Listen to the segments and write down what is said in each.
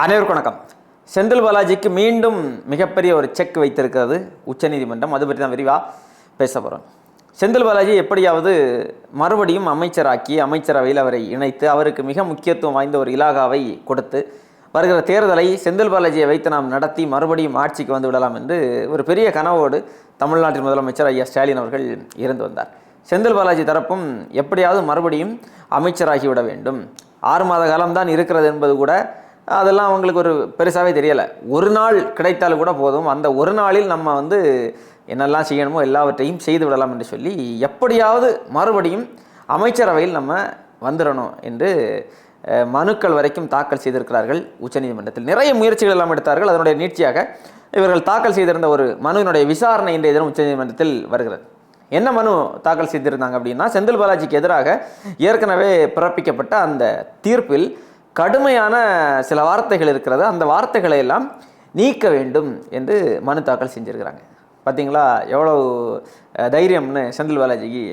அனைவருக்கும் வணக்கம். செந்தில் பாலாஜிக்கு மீண்டும் மிகப்பெரிய ஒரு செக் வைத்திருக்கிறது உச்சநீதிமன்றம். அது பற்றி தான் விரிவாக பேச போகிறோம் செந்தில் பாலாஜி எப்படியாவது மறுபடியும் அமைச்சராக்கி அமைச்சரவையில் அவரை இணைத்து அவருக்கு மிக முக்கியத்துவம் வாய்ந்த ஒரு இலாகாவை கொடுத்து வருகிற தேர்தலை செந்தில் பாலாஜியை வைத்து நாம் நடத்தி மறுபடியும் ஆட்சிக்கு வந்து விடலாம் என்று ஒரு பெரிய கனவோடு தமிழ்நாட்டின் முதலமைச்சர் ஐயா ஸ்டாலின் அவர்கள் இருந்து வந்தார். செந்தில் பாலாஜி தரப்பும் எப்படியாவது மறுபடியும் அமைச்சராகி விட வேண்டும். ஆறு மாத காலம்தான் இருக்கிறது என்பது கூட அதெல்லாம் அவங்களுக்கு ஒரு பெருசாகவே தெரியலை. ஒரு நாள் கிடைத்தாலும் கூட போதும். அந்த ஒரு நாளில் நம்ம வந்து என்னெல்லாம் செய்யணுமோ எல்லாவற்றையும் செய்து விடலாம் என்று சொல்லி எப்படியாவது மறுபடியும் அமைச்சரவையில் நம்ம வந்துடணும் என்று மனுக்கள் வரைக்கும் தாக்கல் செய்திருக்கிறார்கள் உச்சநீதிமன்றத்தில். நிறைய முயற்சிகள் எல்லாம் எடுத்தார்கள். அதனுடைய நீட்சியாக இவர்கள் தாக்கல் செய்திருந்த ஒரு மனுவினுடைய விசாரணை இன்றைய தினம் உச்சநீதிமன்றத்தில் வருகிறது. என்ன மனு தாக்கல் செய்திருந்தாங்க அப்படின்னா செந்தில் பாலாஜிக்கு எதிராக ஏற்கனவே பிறப்பிக்கப்பட்ட அந்த தீர்ப்பில் கடுமையான சில வார்த்தைகள் இருக்கிறது. அந்த வார்த்தைகளை எல்லாம் நீக்க வேண்டும் என்று மனு தாக்கல் செஞ்சுருக்கிறாங்க. பார்த்தீங்களா எவ்வளோ தைரியம்னு செந்தில் பாலாஜிக்கு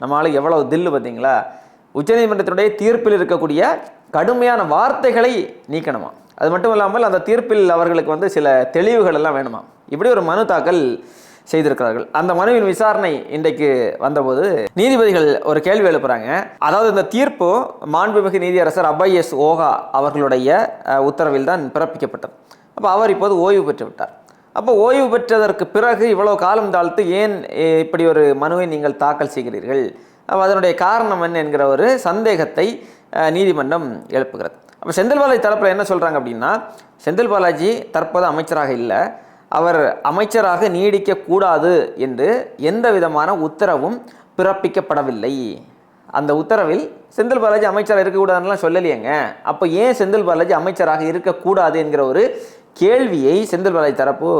நம்ம ஆளுக்கு எவ்வளோ தில்லு பார்த்தீங்களா உச்சநீதிமன்றத்தினுடைய தீர்ப்பில் இருக்கக்கூடிய கடுமையான வார்த்தைகளை நீக்கணுமா? அது மட்டும் இல்லாமல் அந்த தீர்ப்பில் அவர்களுக்கு வந்து சில தெளிவுகள் எல்லாம் வேணுமா? இப்படி ஒரு மனு தாக்கல் செய்திருக்கிறார்கள். அந்த மனுவின் விசாரணை இன்றைக்கு வந்தபோது நீதிபதிகள் ஒரு கேள்வி எழுப்புறாங்க. அதாவது இந்த தீர்ப்பு மாண்புமிகு நீதியரசர் அபய் எஸ் ஓகா அவர்களுடைய உத்தரவில் தான் பிறப்பிக்கப்பட்டது. அப்போ அவர் இப்போது ஓய்வு பெற்று விட்டார். அப்போ ஓய்வு பெற்றதற்கு பிறகு இவ்வளோ காலம் தாழ்த்து ஏன் இப்படி ஒரு மனுவை நீங்கள் தாக்கல் செய்கிறீர்கள்? அப்போ அதனுடைய காரணம் என்ன என்கிற ஒரு சந்தேகத்தை நீதிமன்றம் எழுப்புகிறது. அப்போ செந்தில் பாலாஜி தரப்பில் என்ன சொல்கிறாங்க அப்படின்னா செந்தில் பாலாஜி தற்போது அமைச்சராக இல்லை. அவர் அமைச்சராக நீடிக்கக்கூடாது என்று எந்த விதமான உத்தரவும் பிறப்பிக்கப்படவில்லை. அந்த உத்தரவில் செந்தில் பாலாஜி அமைச்சராக இருக்கக்கூடாதுலாம் சொல்லலையேங்க. அப்போ ஏன் செந்தில் பாலாஜி அமைச்சராக இருக்கக்கூடாது என்கிற ஒரு கேள்வியை செந்தில் பாலாஜி தரப்பு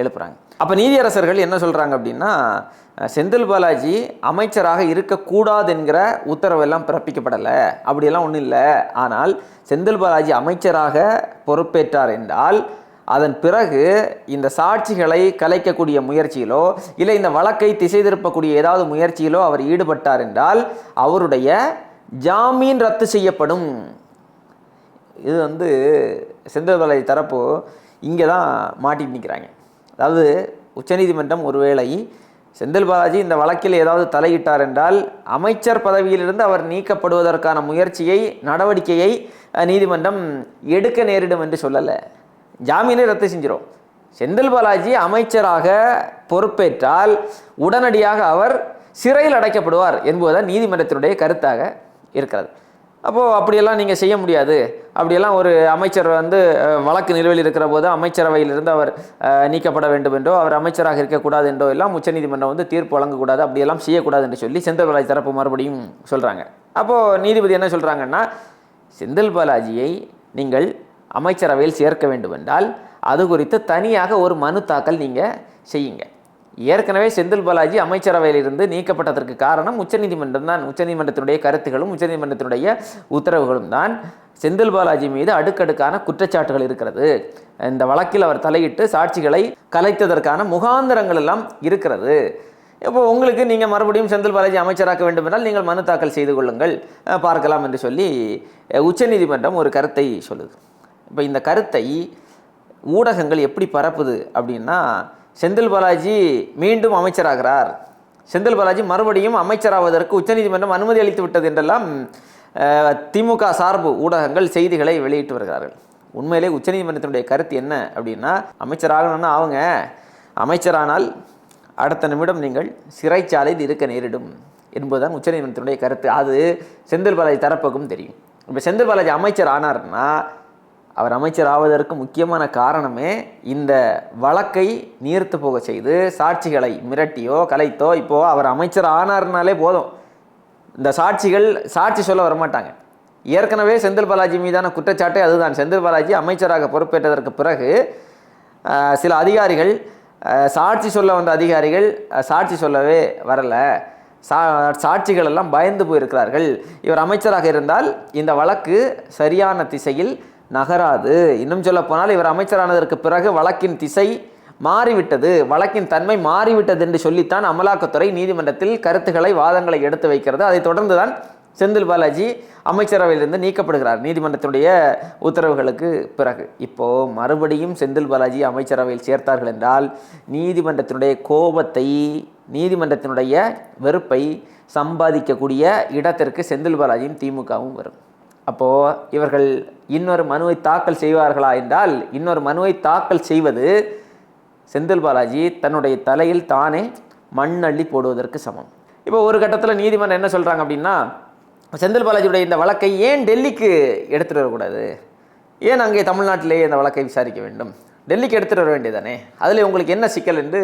எழுப்புறாங்க. அப்போ நீதியரசர்கள் என்ன சொல்கிறாங்க அப்படின்னா செந்தில் பாலாஜி அமைச்சராக இருக்கக்கூடாது என்கிற உத்தரவெல்லாம் பிறப்பிக்கப்படலை. அப்படியெல்லாம் ஒன்றும் இல்லை. ஆனால் செந்தில் பாலாஜி அமைச்சராக பொறுப்பேற்றார் என்றால் அதன் பிறகு இந்த சாட்சிகளை கலைக்கக்கூடிய முயற்சியிலோ இல்லை இந்த வழக்கை திசை திருப்பக்கூடிய ஏதாவது முயற்சியிலோ அவர் ஈடுபட்டார் என்றால் அவருடைய ஜாமீன் ரத்து செய்யப்படும். இது வந்து செந்தில் தரப்பு இங்கே தான் மாட்டிட்டு நிற்கிறாங்க. அதாவது உச்சநீதிமன்றம் ஒருவேளை செந்தில் பாலாஜி இந்த வழக்கில் ஏதாவது தலையிட்டார் என்றால் அமைச்சர் பதவியிலிருந்து அவர் நீக்கப்படுவதற்கான முயற்சியை நடவடிக்கையை நீதிமன்றம் எடுக்க நேரிடும் என்று சொல்லலை. ஜாமீனை ரத்து செஞ்சிடும் செந்தில் பாலாஜி அமைச்சராக பொறுப்பேற்றால் உடனடியாக அவர் சிறையில் அடைக்கப்படுவார் என்பதுதான் நீதிமன்றத்தினுடைய கருத்தாக இருக்கிறது. அப்போது அப்படியெல்லாம் நீங்கள் செய்ய முடியாது. அப்படியெல்லாம் ஒரு அமைச்சர் வந்து வழக்கு நிலுவையில் இருக்கிற போது அமைச்சரவையிலிருந்து அவர் நீக்கப்பட வேண்டும் என்றோ அவர் அமைச்சராக இருக்கக்கூடாது என்றோ எல்லாம் உச்சநீதிமன்றம் வந்து தீர்ப்பு வழங்கக்கூடாது அப்படியெல்லாம் செய்யக்கூடாது என்று சொல்லி செந்தில் பாலாஜி தரப்பு மறுபடியும் சொல்கிறாங்க அப்போது நீதிபதி என்ன சொல்கிறாங்கன்னா செந்தில் பாலாஜியை நீங்கள் அமைச்சரவையில் சேர்க்க வேண்டும் என்றால் அது குறித்து தனியாக ஒரு மனு தாக்கல் நீங்கள் செய்யுங்க. ஏற்கனவே செந்தில் பாலாஜி அமைச்சரவையிலிருந்து நீக்கப்பட்டதற்கு காரணம் உச்சநீதிமன்றம் தான். உச்சநீதிமன்றத்தினுடைய கருத்துகளும் உச்சநீதிமன்றத்தினுடைய உத்தரவுகளும் தான். செந்தில் பாலாஜி மீது அடுக்கடுக்கான குற்றச்சாட்டுகள் இருக்கிறது. இந்த வழக்கில் அவர் தலையிட்டு சாட்சிகளை கலைத்ததற்கான முகாந்திரங்கள் எல்லாம் இருக்கிறது. இப்போ உங்களுக்கு நீங்கள் மறுபடியும் செந்தில் பாலாஜி அமைச்சராக்க வேண்டும் என்றால் நீங்கள் மனு தாக்கல் செய்து கொள்ளுங்கள். பார்க்கலாம் என்று சொல்லி உச்சநீதிமன்றம் ஒரு கருத்தை சொல்லுது. இப்போ இந்த கருத்தை ஊடகங்கள் எப்படி பரப்புது அப்படின்னா செந்தில் பாலாஜி மீண்டும் அமைச்சராகிறார். செந்தில் பாலாஜி மறுபடியும் அமைச்சராவதற்கு உச்சநீதிமன்றம் அனுமதி அளித்து விட்டது என்றெல்லாம் திமுக சார்பு ஊடகங்கள் செய்திகளை வெளியிட்டு வருகிறார்கள். உண்மையிலே உச்சநீதிமன்றத்தினுடைய கருத்து என்ன அப்படின்னா அமைச்சராகணும்னா அவங்க அமைச்சரானால் அடுத்த நிமிடம் நீங்கள் சிறைச்சாலையில் இருக்க நேரிடும் என்பதுதான் உச்சநீதிமன்றத்தினுடைய கருத்து. அது செந்தில் பாலாஜி தரப்புக்கும் தெரியும். இப்போ செந்தில் பாலாஜி அமைச்சர் ஆனார்னா அவர் அமைச்சர் ஆவதற்கு முக்கியமான காரணமே இந்த வழக்கை நீர்த்து போக செய்து சாட்சிகளை மிரட்டியோ கலைத்தோ இப்போது அவர் அமைச்சர் ஆனார்னாலே போதும். இந்த சாட்சிகள் சாட்சி சொல்ல வரமாட்டாங்க. ஏற்கனவே செந்தில் பாலாஜி மீதான குற்றச்சாட்டே அதுதான். செந்தில் பாலாஜி அமைச்சராக பொறுப்பேற்றதற்கு பிறகு சில அதிகாரிகள் சாட்சி சொல்ல வந்த அதிகாரிகள் சாட்சி சொல்லவே வரலை. சா சாட்சிகள் எல்லாம் பயந்து போயிருக்கிறார்கள். இவர் அமைச்சராக இருந்தால் இந்த வழக்கு சரியான திசையில் நகராது. இன்னும் சொல்ல போனால் இவர் அமைச்சரானதற்கு பிறகு வழக்கின் திசை மாறிவிட்டது. வழக்கின் தன்மை மாறிவிட்டது என்று சொல்லித்தான் அமலாக்கத்துறை நீதிமன்றத்தில் கருத்துக்களை வாதங்களை எடுத்து வைக்கிறது. அதைத் தொடர்ந்து தான் செந்தில் பாலாஜி அமைச்சரவையிலிருந்து நீக்கப்படுகிறார் நீதிமன்றத்தினுடைய உத்தரவுகளுக்கு பிறகு. இப்போ மறுபடியும் செந்தில் பாலாஜி அமைச்சரவையில் சேர்த்தார்கள் என்றால் நீதிமன்றத்தினுடைய கோபத்தை நீதிமன்றத்தினுடைய வெறுப்பை சம்பாதிக்கக்கூடிய இடத்திற்கு செந்தில் பாலாஜியும் திமுகவும் வரும். அப்போது இவர்கள் இன்னொரு மனுவை தாக்கல் செய்வார்களா என்றால் இன்னொரு மனுவை தாக்கல் செய்வது செந்தில் பாலாஜி தன்னுடைய தலையில் தானே மண்ணள்ளி போடுவதற்கு சமம். இப்போ ஒரு கட்டத்தில் நீதிமன்றம் என்ன சொல்கிறாங்க அப்படின்னா செந்தில் பாலாஜியுடைய இந்த வழக்கை ஏன் டெல்லிக்கு எடுத்துகிட்டு வரக்கூடாது? ஏன் அங்கே தமிழ்நாட்டிலேயே இந்த வழக்கை விசாரிக்க வேண்டும்? டெல்லிக்கு எடுத்துகிட்டு வர வேண்டியதானே அதில் உங்களுக்கு என்ன சிக்கல் என்று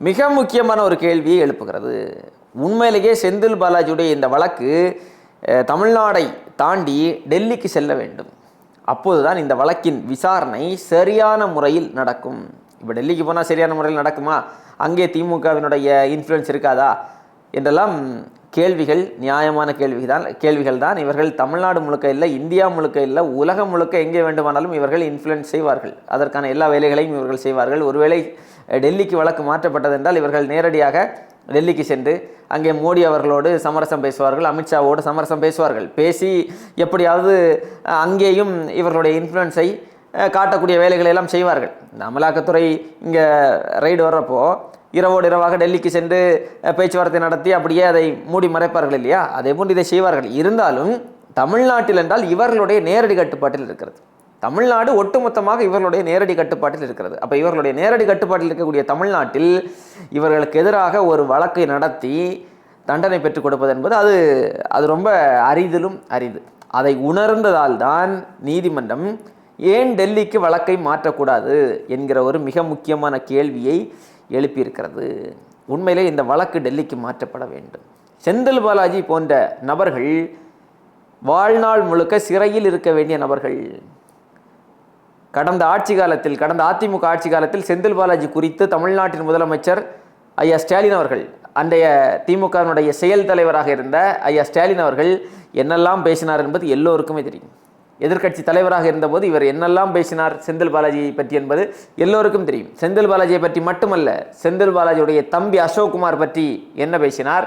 மிக முக்கியமான ஒரு கேள்வியை எழுப்புகிறது. உண்மையிலேயே செந்தில் பாலாஜியுடைய இந்த வழக்கு தமிழ்நாடை தாண்டி டெல்லிக்கு செல்ல வேண்டும். அப்போதுதான் இந்த வழக்கின் விசாரணை சரியான முறையில் நடக்கும். இப்போ டெல்லிக்கு போனால் சரியான முறையில் நடக்குமா? அங்கே திமுகவினுடைய இன்ஃப்ளூயன்ஸ் இருக்காதா? என்றெல்லாம் கேள்விகள் நியாயமான கேள்விகள் தான் கேள்விகள் தான் இவர்கள் தமிழ்நாடு முழுக்க இல்லை இந்தியா முழுக்க இல்லை உலகம் முழுக்க எங்கே வேண்டுமானாலும் இவர்கள் இன்ஃப்ளூயன்ஸ் செய்வார்கள். அதற்கான எல்லா வேலைகளையும் இவர்கள் செய்வார்கள். ஒருவேளை டெல்லிக்கு வழக்கு மாற்றப்பட்டது என்றால் இவர்கள் நேரடியாக டெல்லிக்கு சென்று அங்கே மோடி அவர்களோடு சமரசம் பேசுவார்கள் அமித்ஷாவோடு சமரசம் பேசுவார்கள். பேசி எப்படியாவது அங்கேயும் இவர்களுடைய இன்ஃப்ளூயன்ஸை காட்டக்கூடிய வேலைகளை எல்லாம் செய்வார்கள். இந்த அமலாக்கத்துறை இங்கே ரைடு வர்றப்போ இரவோடு இரவாக டெல்லிக்கு சென்று பேச்சுவார்த்தை நடத்தி அப்படியே அதை மூடி மறைப்பார்கள் இல்லையா? அதே போன்று இதை செய்வார்கள். இருந்தாலும் தமிழ்நாட்டில் என்றால் இவர்களுடைய நேரடி கட்டுப்பாட்டில் இருக்கிறது. தமிழ்நாடு ஒட்டுமொத்தமாக இவர்களுடைய நேரடி கட்டுப்பாட்டில் இருக்கிறது. அப்போ இவர்களுடைய நேரடி கட்டுப்பாட்டில் இருக்கக்கூடிய தமிழ்நாட்டில் இவர்களுக்கு எதிராக ஒரு வழக்கை நடத்தி தண்டனை பெற்றுக் கொடுப்பது என்பது அது அது ரொம்ப அரிதிலும் அரிது. அதை உணர்ந்ததால் தான் நீதிமன்றம் ஏன் டெல்லிக்கு வழக்கை மாற்றக்கூடாது என்கிற ஒரு மிக முக்கியமான கேள்வியை எழுப்பியிருக்கிறது. உண்மையிலே இந்த வழக்கு டெல்லிக்கு மாற்றப்பட வேண்டும். செந்தில் பாலாஜி போன்ற நபர்கள் வாழ்நாள் முழுக்க சிறையில் இருக்க வேண்டிய நபர்கள். கடந்த ஆட்சி காலத்தில் கடந்த அதிமுக ஆட்சி காலத்தில் செந்தில் பாலாஜி குறித்து தமிழ்நாட்டின் முதலமைச்சர் ஐயா ஸ்டாலின் அவர்கள் அன்றைய திமுகவினுடைய செயல் தலைவராக இருந்த ஐயா ஸ்டாலின் அவர்கள் என்னெல்லாம் பேசினார் என்பது எல்லோருக்குமே தெரியும். எதிர்க்கட்சி தலைவராக இருந்தபோது இவர் என்னெல்லாம் பேசினார்? செந்தில் பாலாஜியை பற்றி என்பது எல்லோருக்கும் தெரியும். செந்தில் பாலாஜியை பற்றி மட்டுமல்ல செந்தில் பாலாஜியுடைய தம்பி அசோக்குமார் பற்றி என்ன பேசினார்?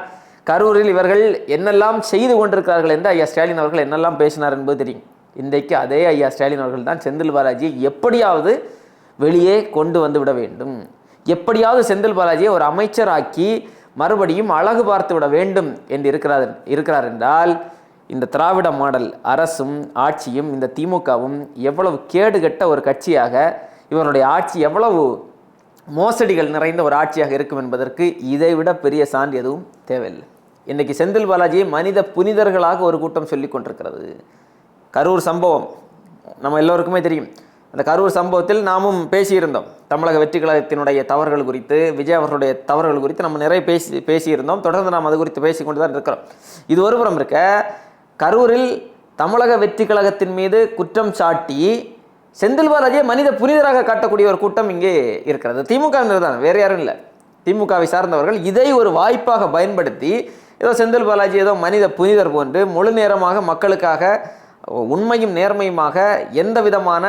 கரூரில் இவர்கள் என்னெல்லாம் செய்து கொண்டிருக்கிறார்கள் என்று ஐயா ஸ்டாலின் அவர்கள் என்னெல்லாம் பேசினார் என்பது தெரியும். இன்றைக்கு அதே ஐயா ஸ்டாலின் அவர்கள் தான் செந்தில் பாலாஜியை எப்படியாவது வெளியே கொண்டு வந்து விட வேண்டும். எப்படியாவது செந்தில் பாலாஜியை ஒரு அமைச்சராக்கி மறுபடியும் அழகு பார்த்து விட வேண்டும் என்று இருக்கிறார் இருக்கிறார் என்றால் இந்த திராவிட மாடல் அரசும் ஆட்சியும் இந்த திமுகவும் எவ்வளவு கேடுகட்ட ஒரு கட்சியாக இவருடைய ஆட்சி எவ்வளவு மோசடிகள் நிறைந்த ஒரு ஆட்சியாக இருக்கும் என்பதற்கு இதைவிட பெரிய சான்று எதுவும் தேவையில்லை. இன்றைக்கி செந்தில் பாலாஜியை மனித புனிதர்களாக ஒரு கூட்டம் சொல்லிக் கொண்டிருக்கிறது. கரூர் சம்பவம் நம்ம எல்லோருக்குமே தெரியும். அந்த கரூர் சம்பவத்தில் நாமும் பேசியிருந்தோம். தமிழக வெற்றி கழகத்தினுடைய தவறுகள் குறித்து விஜய் அவர்களுடைய தவறுகள் குறித்து நம்ம நிறைய பேசி பேசியிருந்தோம். தொடர்ந்து நாம் அது குறித்து பேசிக்கொண்டு தான் இருக்கிறோம். இது ஒருபுறம் இருக்க கரூரில் தமிழக வெற்றி கழகத்தின் மீது குற்றம் சாட்டி செந்தில் பாலாஜியை மனித புனிதராக காட்டக்கூடிய ஒரு கூட்டம் இங்கே இருக்கிறது. திமுக தான் வேறு யாரும் இல்லை. திமுகவை சார்ந்தவர்கள் இதை ஒரு வாய்ப்பாக பயன்படுத்தி ஏதோ செந்தில் பாலாஜி ஏதோ மனித புனிதர் போன்று முழு நேரமாக மக்களுக்காக உண்மையும் நேர்மையுமாக எந்த விதமான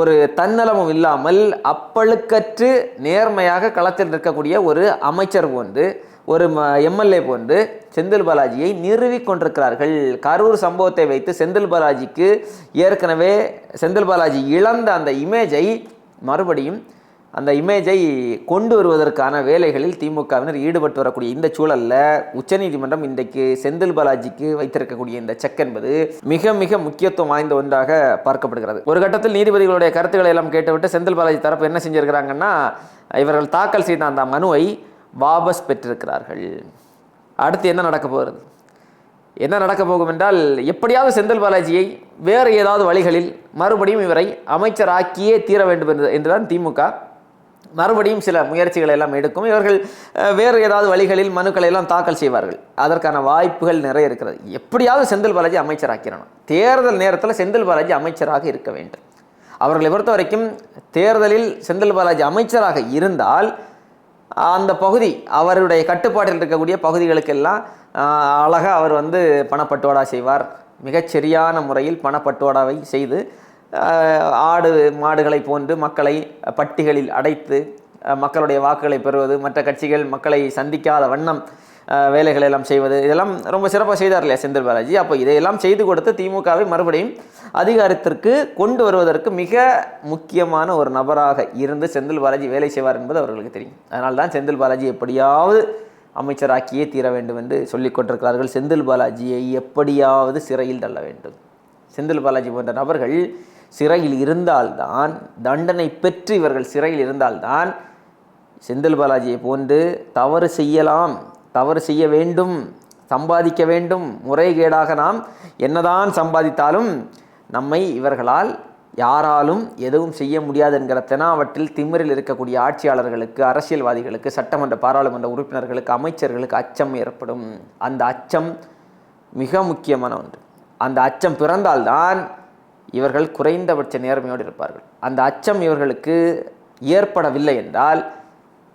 ஒரு தன்னலமும் இல்லாமல் அப்பழுக்கற்று நேர்மையாக களத்தில் நிற்கக்கூடிய ஒரு அமைச்சர் போன்று ஒரு எம்எல்ஏ போன்று செந்தில் பாலாஜியை நிறுவி கொண்டிருக்கிறார்கள். கரூர் சம்பவத்தை வைத்து செந்தில் பாலாஜிக்கு ஏற்கனவே செந்தில் பாலாஜி இழந்த அந்த இமேஜை மறுபடியும் அந்த இமேஜை கொண்டு வருவதற்கான வேலைகளில் திமுகவினர் ஈடுபட்டு வரக்கூடிய இந்த சூழலில் உச்சநீதிமன்றம் இன்றைக்கு செந்தில் பாலாஜிக்கு வைத்திருக்கக்கூடிய இந்த செக் என்பது மிக மிக முக்கியத்துவம் வாய்ந்த ஒன்றாக பார்க்கப்படுகிறது. ஒரு கட்டத்தில் நீதிபதிகளுடைய கருத்துக்களை எல்லாம் கேட்டுவிட்டு செந்தில் பாலாஜி தரப்பு என்ன செஞ்சிருக்கிறாங்கன்னா இவர்கள் தாக்கல் செய்த அந்த மனுவை வாபஸ் பெற்றிருக்கிறார்கள். அடுத்து என்ன நடக்க போகிறது? என்ன நடக்க போகும் என்றால் எப்படியாவது செந்தில் பாலாஜியை வேறு ஏதாவது வழிகளில் மறுபடியும் இவரை அமைச்சராக்கியே தீர வேண்டும் என்று என்றுதான் திமுக மறுபடியும் சில முயற்சிகளை எல்லாம் எடுக்கும். இவர்கள் வேறு ஏதாவது வழிகளில் மனுக்களை எல்லாம் தாக்கல் செய்வார்கள். அதற்கான வாய்ப்புகள் நிறைய இருக்கிறது. எப்படியாவது செந்தில் பாலாஜி அமைச்சராக்கிறணும் தேர்தல் நேரத்தில் செந்தில் பாலாஜி அமைச்சராக இருக்க வேண்டும். அவர்களை பொறுத்த வரைக்கும் தேர்தலில் செந்தில் பாலாஜி அமைச்சராக இருந்தால் அந்த பகுதி அவருடைய கட்டுப்பாட்டில் இருக்கக்கூடிய பகுதிகளுக்கெல்லாம் அழகாக அவர் வந்து பணப்பட்டுவாடா செய்வார். மிகச்சரியான முறையில் பணப்பட்டுவாடாவை செய்து ஆடு மாடுகளை போன்று மக்களை பட்டிகளில் அடைத்து மக்களுடைய வாக்குகளை பெறுவது மற்ற கட்சிகள் மக்களை சந்திக்காத வண்ணம் வேலைகளை எல்லாம் செய்வது. இதெல்லாம் ரொம்ப சிறப்பாக செய்தார் இல்லையா செந்தில் பாலாஜி? அப்போ இதையெல்லாம் செய்து கொடுத்து திமுகவை மறுபடியும் அதிகாரத்திற்கு கொண்டு வருவதற்கு மிக முக்கியமான ஒரு நபராக இருந்து செந்தில் பாலாஜி வேலை செய்வார் என்பது அவர்களுக்கு தெரியும். அதனால் தான் செந்தில் பாலாஜி எப்படியாவது அமைச்சராக்கியே தீர வேண்டும் என்று சொல்லிக் கொண்டிருக்கிறார்கள். செந்தில் பாலாஜியை எப்படியாவது சிறையில் தள்ள வேண்டும். செந்தில் பாலாஜி போன்ற நபர்கள் சிறையில் இருந்தால்தான் தண்டனை பெற்று இவர்கள் சிறையில் இருந்தால்தான் செந்தில் பாலாஜியை போன்று தவறு செய்யலாம். தவறு செய்ய வேண்டும் சம்பாதிக்க வேண்டும் முறைகேடாக நாம் என்னதான் சம்பாதித்தாலும் நம்மை இவர்களால் யாராலும் எதுவும் செய்ய முடியாது என்கிற தெனாவற்றில் திமிரில் இருக்கக்கூடிய ஆட்சியாளர்களுக்கு அரசியல்வாதிகளுக்கு சட்டமன்ற பாராளுமன்ற உறுப்பினர்களுக்கு அமைச்சர்களுக்கு அச்சம் ஏற்படும். அந்த அச்சம் மிக முக்கியமான ஒன்று. அந்த அச்சம் பிறந்தால்தான் இவர்கள் குறைந்தபட்ச நேர்மையோடு இருப்பார்கள். அந்த அச்சம் இவர்களுக்கு ஏற்படவில்லை என்றால்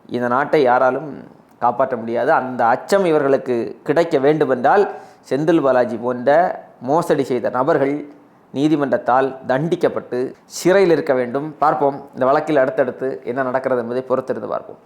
இந்த நாட்டை யாராலும் காப்பாற்ற முடியாது. அந்த அச்சம் இவர்களுக்கு கிடைக்க வேண்டுமென்றால் செந்தில் பாலாஜி போன்ற மோசடி செய்த நபர்கள் நீதிமன்றத்தால் தண்டிக்கப்பட்டு சிறையில் இருக்க வேண்டும். பார்ப்போம். இந்த வழக்கில் அடுத்தடுத்து என்ன நடக்கிறது என்பதை பொறுத்திருந்து பார்ப்போம்.